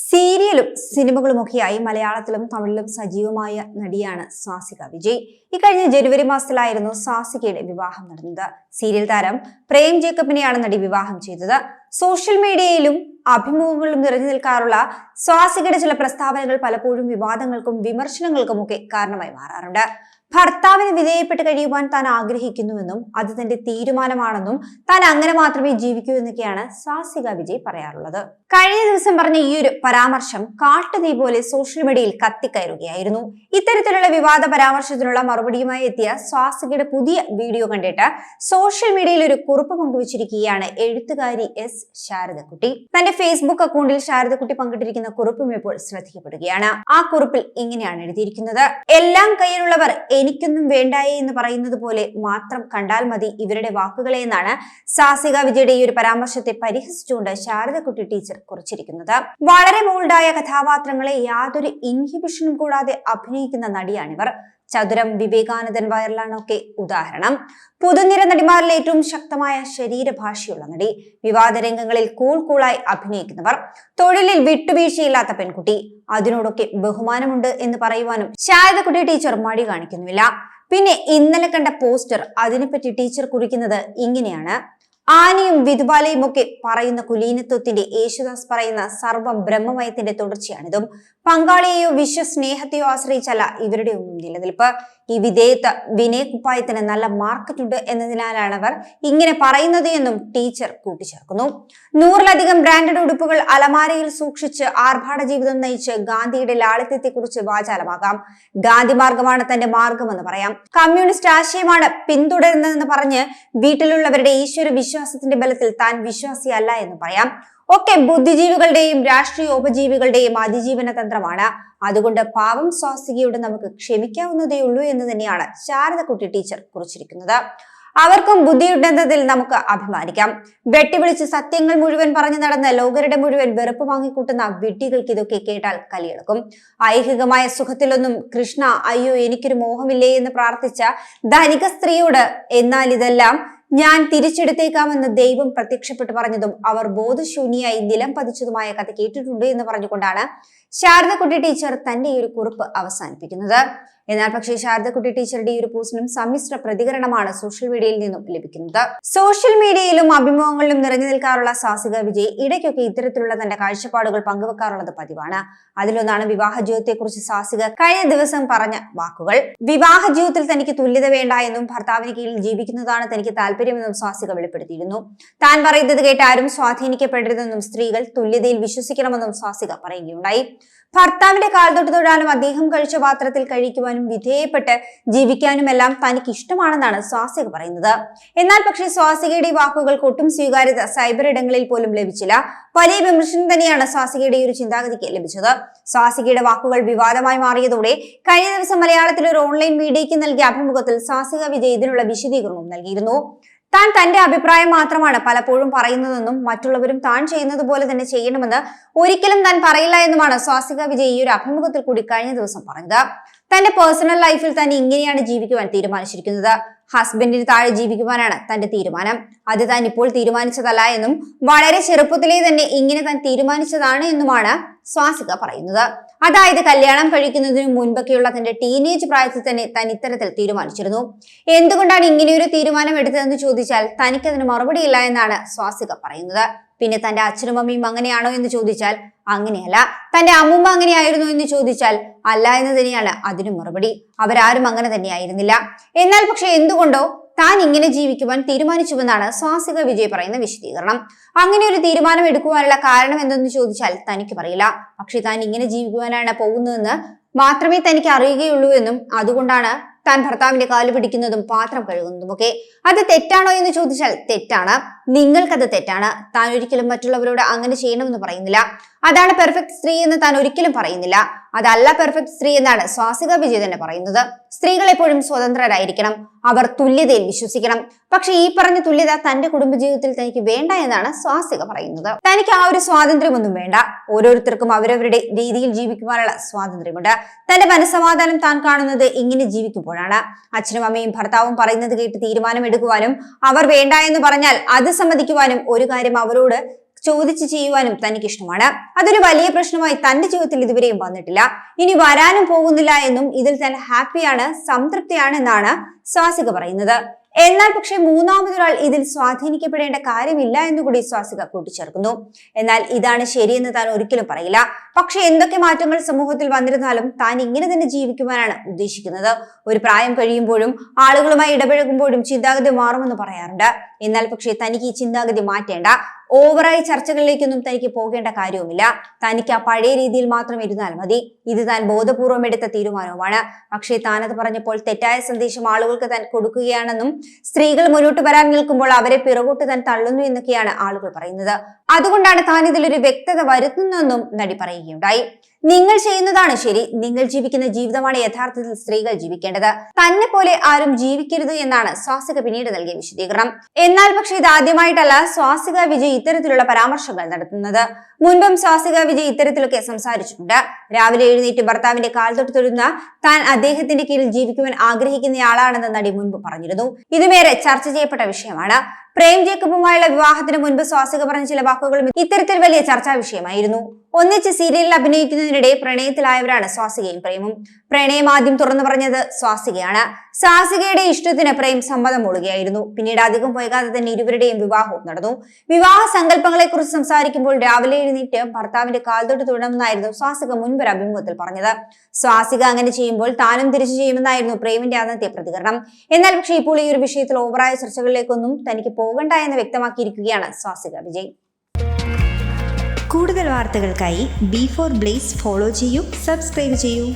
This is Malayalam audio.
സീരിയലും സിനിമകളുമൊക്കെയായി മലയാളത്തിലും തമിഴിലും സജീവമായ നടിയാണ് സ്വാസിക വിജയ്. ഇക്കഴിഞ്ഞ ജനുവരി മാസത്തിലായിരുന്നു സ്വാസികയുടെ വിവാഹം നടന്നത്. സീരിയൽ താരം പ്രേം ജേക്കബിനെയാണ് നടി വിവാഹം ചെയ്തത്. സോഷ്യൽ മീഡിയയിലും അഭിമുഖങ്ങളിലും നിറഞ്ഞു നിൽക്കാറുള്ള സ്വാസികയുടെ ചില പ്രസ്താവനകൾ പലപ്പോഴും വിവാദങ്ങൾക്കും വിമർശനങ്ങൾക്കുമൊക്കെ കാരണമായി മാറാറുണ്ട്. ഭർത്താവിന് വിധേയപ്പെട്ട് കഴിയുവാൻ താൻ ആഗ്രഹിക്കുന്നുവെന്നും അത് തന്റെ തീരുമാനമാണെന്നും താൻ അങ്ങനെ മാത്രമേ ജീവിക്കൂ എന്നൊക്കെയാണ് സാസിക വിജയ് പറയാറുള്ളത്. കഴിഞ്ഞ ദിവസം പറഞ്ഞ ഈ ഒരു പരാമർശം കാട്ടുതീ പോലെ സോഷ്യൽ മീഡിയയിൽ കത്തിക്കയറുകയായിരുന്നു. ഇത്തരത്തിലുള്ള വിവാദ പരാമർശത്തിനുള്ള മറുപടിയുമായി എത്തിയ സ്വാസികയുടെ പുതിയ വീഡിയോ കണ്ടിട്ട് സോഷ്യൽ മീഡിയയിൽ ഒരു കുറിപ്പ് പങ്കുവച്ചിരിക്കുകയാണ് എഴുത്തുകാരി എസ് ശാരദക്കുട്ടി. തന്റെ ഫേസ്ബുക്ക് അക്കൗണ്ടിൽ ശാരദക്കുട്ടി പങ്കിട്ടിരിക്കുന്ന കുറിപ്പും ഇപ്പോൾ ശ്രദ്ധിക്കപ്പെടുകയാണ് ആ കുറിപ്പിൽ ഇങ്ങനെയാണ് എഴുതിയിരിക്കുന്നത്. എല്ലാം കയ്യിലുള്ളവർ എനിക്കൊന്നും വേണ്ടായേ എന്ന് പറയുന്നത് പോലെ മാത്രം കണ്ടാൽ മതി ഇവരുടെ വാക്കുകളെ എന്നാണ് സാസിക വിജയുടെ ഈ ഒരു പരാമർശത്തെ പരിഹസിച്ചുകൊണ്ട് ശാരദക്കുട്ടി ടീച്ചർ കുറിച്ചിരിക്കുന്നത്. വളരെ മോൾഡായ കഥാപാത്രങ്ങളെ യാതൊരു ഇൻഹിബിഷനും കൂടാതെ അഭിനയിക്കുന്ന നടിയാണിവർ. ചതുരം വിവേകാനന്ദൻ വയറിലാണൊക്കെ ഉദാഹരണം. പുതുനിര നടിമാരിൽ ഏറ്റവും ശക്തമായ ശരീരഭാഷയുള്ള നടി. വിവാദ രംഗങ്ങളിൽ കൂൾ കൂളായി അഭിനയിക്കുന്നവർ. തൊഴിലിൽ വിട്ടുവീഴ്ചയില്ലാത്ത പെൺകുട്ടി. അതിനോടൊക്കെ ബഹുമാനമുണ്ട് എന്ന് പറയുവാനും ശാരദക്കുട്ടി ടീച്ചർ മടി കാണിക്കുന്നുമില്ല. പിന്നെ ഇന്നലെ കണ്ട പോസ്റ്റർ അതിനെപ്പറ്റി ടീച്ചർ കുറിക്കുന്നത് ഇങ്ങനെയാണ്. ആനയും വിധുവാലയും ഒക്കെ പറയുന്ന കുലീനത്വത്തിന്റെ യേശുദാസ് പറയുന്ന സർവ ബ്രഹ്മമയത്തിന്റെ തുടർച്ചയാണിതും. പങ്കാളിയെയോ വിശ്വസ്നേഹത്തെയോ ആശ്രയിച്ചല്ല ഇവരുടെ ഒന്നും നിലനിൽപ്പ്. ഈ വിധേയത്വ വിനയകുപ്പായത്തിന് നല്ല മാർക്കറ്റ് ഉണ്ട് എന്നതിനാലാണ് അവർ ഇങ്ങനെ പറയുന്നത് എന്നും ടീച്ചർ കൂട്ടിച്ചേർക്കുന്നു. നൂറിലധികം ബ്രാൻഡഡ് ഉടുപ്പുകൾ അലമാരയിൽ സൂക്ഷിച്ച് ആർഭാട ജീവിതം നയിച്ച് ഗാന്ധിയുടെ ലാളിത്യത്തെക്കുറിച്ച് വാചാലമാകാം. ഗാന്ധി മാർഗമാണ് തന്റെ മാർഗമെന്ന് പറയാം. കമ്മ്യൂണിസ്റ്റ് ആശയമാണ് പിന്തുടരുന്നതെന്ന് പറഞ്ഞ് വീട്ടിലുള്ളവരുടെ ഈശ്വര വിശ്വാസത്തിന്റെ ബലത്തിൽ താൻ വിശ്വാസിയല്ല എന്ന് പറയാം. ഒക്കെ ബുദ്ധിജീവികളുടെയും രാഷ്ട്രീയോപജീവികളുടെയും അതിജീവന തന്ത്രമാണ്. അതുകൊണ്ട് പാവം സ്വാസികയോട് നമുക്ക് ക്ഷമിക്കാവുന്നതേ ഉള്ളൂ എന്ന് തന്നെയാണ് ശാരദക്കുട്ടി ടീച്ചർ കുറിച്ചിരിക്കുന്നത്. അവർക്കും ബുദ്ധിയുണ്ടെന്നതിൽ നമുക്ക് അഭിമാനിക്കാം. വെട്ടിവിളിച്ച് സത്യങ്ങൾ മുഴുവൻ പറഞ്ഞു നടന്ന ലോകരുടെ മുഴുവൻ വെറുപ്പ് വാങ്ങിക്കൂട്ടുന്ന വിഡ്ഢികൾക്ക് ഇതൊക്കെ കേട്ടാൽ കലിയെടുക്കും ഐഹികമായ സുഖത്തിലൊന്നും കൃഷ്ണ അയ്യോ എനിക്കൊരു മോഹമില്ലേ എന്ന് പ്രാർത്ഥിച്ച ധനിക സ്ത്രീയോട് എന്നാൽ ഇതെല്ലാം ഞാൻ തിരിച്ചെടുത്തേക്കാമെന്ന് ദൈവം പ്രത്യക്ഷപ്പെട്ട് പറഞ്ഞതും അവർ ബോധശൂന്യായി നിലം പതിച്ചതുമായ കഥ കേട്ടിട്ടുണ്ട് എന്ന് പറഞ്ഞുകൊണ്ടാണ് ശാരദക്കുട്ടി ടീച്ചർ തന്റെ ഒരു കുറിപ്പ് അവസാനിപ്പിക്കുന്നത്. എന്നാൽ പക്ഷേ ശാരദക്കുട്ടി ടീച്ചറുടെ ഈ ഒരു പോസ്റ്റിനും സമ്മിശ്ര പ്രതികരണമാണ് സോഷ്യൽ മീഡിയയിൽ നിന്നും ലഭിക്കുന്നത്. സോഷ്യൽ മീഡിയയിലും അഭിമുഖങ്ങളിലും നിറഞ്ഞു നിൽക്കാറുള്ള സാസിക വിജയ് ഇടയ്ക്കൊക്കെ ഇത്തരത്തിലുള്ള തന്റെ കാഴ്ചപ്പാടുകൾ പങ്കുവെക്കാറുള്ളത് പതിവാണ്. അതിലൊന്നാണ് വിവാഹ ജീവിതത്തെക്കുറിച്ച് സാസിക കഴിഞ്ഞ ദിവസം പറഞ്ഞ വാക്കുകൾ. വിവാഹ ജീവിതത്തിൽ തനിക്ക് തുല്യത വേണ്ട എന്നും ഭർത്താവിന് കീഴിൽ ജീവിക്കുന്നതാണ് തനിക്ക് താല്പര്യമെന്നും സ്വാസിക വെളിപ്പെടുത്തിയിരുന്നു. താൻ പറയുന്നത് കേട്ട് ആരും സ്വാധീനിക്കപ്പെടരുതെന്നും സ്ത്രീകൾ തുല്യതയിൽ വിശ്വസിക്കണമെന്നും സ്വാസിക പറയുകയുണ്ടായി. ഭർത്താവിന്റെ കാൽ തൊട്ട് തൊഴാനും അദ്ദേഹം കഴിച്ച പാത്രത്തിൽ കഴിക്കുവാനും വിധേയപ്പെട്ട് ജീവിക്കാനും എല്ലാം തനിക്ക് ഇഷ്ടമാണെന്നാണ് സ്വാസിക പറയുന്നത്. എന്നാൽ പക്ഷേ സ്വാസികയുടെ വാക്കുകൾക്ക് ഒട്ടും സ്വീകാര്യത സൈബർ ഇടങ്ങളിൽ പോലും ലഭിച്ചില്ല. വലിയ വിമർശനം തന്നെയാണ് സ്വാസികയുടെ ഒരു ചിന്താഗതിക്ക് ലഭിച്ചത്. സ്വാസികയുടെ വാക്കുകൾ വിവാദമായി മാറിയതോടെ കഴിഞ്ഞ ദിവസം മലയാളത്തിൽ ഒരു ഓൺലൈൻ മീഡിയയ്ക്ക് നൽകിയ അഭിമുഖത്തിൽ സ്വാസിക വിജയ് ഇതിനുള്ള വിശദീകരണവും നൽകിയിരുന്നു. താൻ തന്റെ അഭിപ്രായം മാത്രമാണ് പലപ്പോഴും പറയുന്നതെന്നും മറ്റുള്ളവരും താൻ ചെയ്യുന്നത് പോലെ തന്നെ ചെയ്യണമെന്ന് ഒരിക്കലും താൻ പറയില്ല എന്നുമാണ് സ്വാസിക വിജയ് ഈ ഒരു അഭിമുഖത്തിൽ കൂടി കഴിഞ്ഞ ദിവസം പറഞ്ഞത്. തന്റെ പേഴ്സണൽ ലൈഫിൽ തന്നെ ഇങ്ങനെയാണ് ജീവിക്കുവാൻ തീരുമാനിച്ചിരിക്കുന്നത്. ഹസ്ബൻഡിന് താഴെ ജീവിക്കുവാനാണ് തന്റെ തീരുമാനം. അത് താൻ ഇപ്പോൾ തീരുമാനിച്ചതല്ല എന്നും വളരെ ചെറുപ്പത്തിലേ തന്നെ ഇങ്ങനെ താൻ തീരുമാനിച്ചതാണ് എന്നുമാണ് സ്വാസിക പറയുന്നത്. അതായത് കല്യാണം കഴിക്കുന്നതിനു മുൻപൊക്കെയുള്ള തന്റെ ടീനേജ് പ്രായത്തിൽ തന്നെ താൻ ഇത്തരത്തിൽ തീരുമാനിച്ചിരുന്നു. എന്തുകൊണ്ടാണ് ഇങ്ങനെയൊരു തീരുമാനം എടുത്തതെന്ന് ചോദിച്ചാൽ തനിക്കതിന് മറുപടിയില്ല എന്നാണ് സ്വാസിക പറയുന്നത്. പിന്നെ തന്റെ അച്ഛനും അമ്മയും അങ്ങനെയാണോ എന്ന് ചോദിച്ചാൽ അങ്ങനെയല്ല. തന്റെ അമ്മുമ്മ അങ്ങനെയായിരുന്നു എന്ന് ചോദിച്ചാൽ അല്ല എന്ന് തന്നെയാണ് അതിന് മറുപടി. അവരാരും അങ്ങനെ തന്നെയായിരുന്നില്ല. എന്നാൽ പക്ഷെ എന്തുകൊണ്ടോ താൻ ഇങ്ങനെ ജീവിക്കുവാൻ തീരുമാനിച്ചുവെന്നാണ് സ്വാസിക വിജയ് പറയുന്ന വിശദീകരണം. അങ്ങനെ ഒരു തീരുമാനം എടുക്കുവാനുള്ള കാരണം എന്തെന്ന് ചോദിച്ചാൽ തനിക്ക് പറയില്ല. പക്ഷെ താൻ ഇങ്ങനെ ജീവിക്കുവാനാണ് പോകുന്നതെന്ന് മാത്രമേ തനിക്ക് അറിയുകയുള്ളൂ എന്നും അതുകൊണ്ടാണ് താൻ ഭർത്താവിന്റെ കാൽ പിടിക്കുന്നതും പാത്രം കഴുകുന്നതും ഒക്കെ അത് തെറ്റാണോ എന്ന് ചോദിച്ചാൽ തെറ്റാണ്. നിങ്ങൾക്കത് തെറ്റാണ്. താൻ ഒരിക്കലും മറ്റുള്ളവരോട് അങ്ങനെ ചെയ്യണമെന്ന് പറയുന്നില്ല. അതാണ് പെർഫെക്റ്റ് സ്ത്രീ എന്ന് താൻ ഒരിക്കലും പറയുന്നില്ല. അതല്ല പെർഫെക്റ്റ് സ്ത്രീ എന്നാണ് സ്വാസിക വിജയ് തന്നെ പറയുന്നത്. സ്ത്രീകൾ എപ്പോഴും സ്വതന്ത്രരായിരിക്കണം. അവർ തുല്യതയിൽ വിശ്വസിക്കണം. പക്ഷെ ഈ പറഞ്ഞ തുല്യത തന്റെ കുടുംബജീവിതത്തിൽ തനിക്ക് വേണ്ട എന്നാണ് സ്വാസിക പറയുന്നത്. തനിക്ക് ആ ഒരു സ്വാതന്ത്ര്യമൊന്നും വേണ്ട. ഓരോരുത്തർക്കും അവരവരുടെ രീതിയിൽ ജീവിക്കുവാനുള്ള സ്വാതന്ത്ര്യമുണ്ട്. തന്റെ മനസ്സമാധാനം താൻ കാണുന്നത് ഇങ്ങനെ ജീവിക്കുമ്പോഴാണ്. അച്ഛനും അമ്മയും ഭർത്താവും പറയുന്നത് കേട്ട് തീരുമാനം എടുക്കുവാനും അവർ വേണ്ട എന്ന് പറഞ്ഞാൽ അത് സമ്മതിക്കുവാനും ഒരു കാര്യം അവരോട് ചോദിച്ച് ചെയ്യുവാനും തനിക്ക് ഇഷ്ടമാണ് അതൊരു വലിയ പ്രശ്നമായി തന്റെ ജീവിതത്തിൽ ഇതുവരെയും വന്നിട്ടില്ല. ഇനി വരാനും പോകുന്നില്ല എന്നും ഇതിൽ തന്നെ ഹാപ്പിയാണ് സംതൃപ്തിയാണ് എന്നാണ് സ്വാസിക പറയുന്നത്. എന്നാൽ പക്ഷേ മൂന്നാമതൊരാൾ ഇതിൽ സ്വാധീനിക്കപ്പെടേണ്ട കാര്യമില്ല എന്നുകൂടി സ്വാസിക കൂട്ടിച്ചേർക്കുന്നു. എന്നാൽ ഇതാണ് ശരിയെന്ന് താൻ ഒരിക്കലും പറയില്ല. പക്ഷെ എന്തൊക്കെ മാറ്റങ്ങൾ സമൂഹത്തിൽ വന്നിരുന്നാലും താൻ ഇങ്ങനെ തന്നെ ജീവിക്കുവാനാണ് ഉദ്ദേശിക്കുന്നത്. ഒരു പ്രായം കഴിയുമ്പോഴും ആളുകളുമായി ഇടപഴകുമ്പോഴും ചിന്താഗതി മാറുമെന്ന് പറയാറുണ്ട്. എന്നാൽ പക്ഷേ തനിക്ക് ഈ ചിന്താഗതി മാറ്റേണ്ട. ഓവറായി ചർച്ചകളിലേക്കൊന്നും തനിക്ക് പോകേണ്ട കാര്യവുമില്ല. തനിക്ക് ആ പഴയ രീതിയിൽ മാത്രം ഇരുന്നാൽ മതി. ഇത് താൻ ബോധപൂർവം എടുത്ത തീരുമാനവുമാണ്. പക്ഷേ താനത് പറഞ്ഞപ്പോൾ തെറ്റായ സന്ദേശം ആളുകൾക്ക് താൻ കൊടുക്കുകയാണെന്നും സ്ത്രീകൾ മുന്നോട്ട് വരാൻ നിൽക്കുമ്പോൾ അവരെ പിറകോട്ട് താൻ തള്ളുന്നു എന്നൊക്കെയാണ് ആളുകൾ പറയുന്നത്. അതുകൊണ്ടാണ് താൻ ഇതിലൊരു വ്യക്തത വരുത്തുന്നതെന്നും നടി പറയുകയുണ്ടായി. നിങ്ങൾ ചെയ്യുന്നതാണ് ശരി. നിങ്ങൾ ജീവിക്കുന്ന ജീവിതമാണ് യഥാർത്ഥത്തിൽ സ്ത്രീകൾ ജീവിക്കേണ്ടത്. തന്നെ പോലെ ആരും ജീവിക്കരുത് എന്നാണ് സ്വാസിക പിന്നീട് നൽകിയ വിശദീകരണം. എന്നാൽ പക്ഷേ ഇത് ആദ്യമായിട്ടല്ല. സ്വാസിക വിജയ് ഇത്തരത്തിലുള്ള പരാമർശങ്ങൾ നടത്തുന്നത്. മുൻപും സ്വാസിക വിജയ് ഇത്തരത്തിലൊക്കെ സംസാരിച്ചിട്ടുണ്ട്. രാവിലെ എഴുന്നേറ്റ് ഭർത്താവിന്റെ കാൽ തൊട്ട് തൊഴുന്ന താൻ അദ്ദേഹത്തിന്റെ കീഴിൽ ജീവിക്കുവാൻ ആഗ്രഹിക്കുന്നയാളാണെന്ന് നടി മുൻപ് പറഞ്ഞിരുന്നു. ഇതുമേറെ ചർച്ച ചെയ്യപ്പെട്ട വിഷയമാണ്. പ്രേം ജേക്കബുമായുള്ള വിവാഹത്തിന് മുൻപ് സ്വാസിക പറഞ്ഞ ചില വാക്കുകളും ഇത്തരത്തിൽ വലിയ ചർച്ചാ വിഷയമായിരുന്നു. ഒന്നിച്ച് സീരിയലിൽ അഭിനയിക്കുന്നതിനിടെ പ്രണയത്തിലായവരാണ് സ്വാസികയും പ്രേമും. പ്രണയം ആദ്യം തുറന്നു പറഞ്ഞത് സ്വാസികയാണ്. സ്വാസികയുടെ ഇഷ്ടത്തിന് പ്രേം സമ്മതം മൂളുകയായിരുന്നു പിന്നീട് അധികം വൈകാതെ തന്നെ ഇരുവരുടെയും വിവാഹവും നടന്നു. വിവാഹ സങ്കല്പങ്ങളെ കുറിച്ച് സംസാരിക്കുമ്പോൾ രാവിലെ എഴുന്നേറ്റ് ഭർത്താവിന്റെ കാൽതൊട്ട് തുടണമെന്നായിരുന്നു സ്വാസിക മുൻപൊരു അഭിമുഖത്തിൽ പറഞ്ഞത്. സ്വാസിക അങ്ങനെ ചെയ്യുമ്പോൾ താനും തിരിച്ചു ചെയ്യുമെന്നായിരുന്നു പ്രേമിന്റെ അന്നത്തെ പ്രതികരണം. എന്നാൽ പക്ഷേ ഇപ്പോൾ ഈ ഒരു വിഷയത്തിൽ ഓവറായ ചർച്ചകളിലേക്കൊന്നും തനിക്ക് പോകണ്ട എന്ന് വ്യക്തമാക്കിയിരിക്കുകയാണ് സ്വാസിക വിജയ്. കൂടുതൽ വാർത്തകൾക്കായി ബി ഫോർ ബ്ലേസ് ഫോളോ ചെയ്യൂ സബ്സ്ക്രൈബ് ചെയ്യൂ.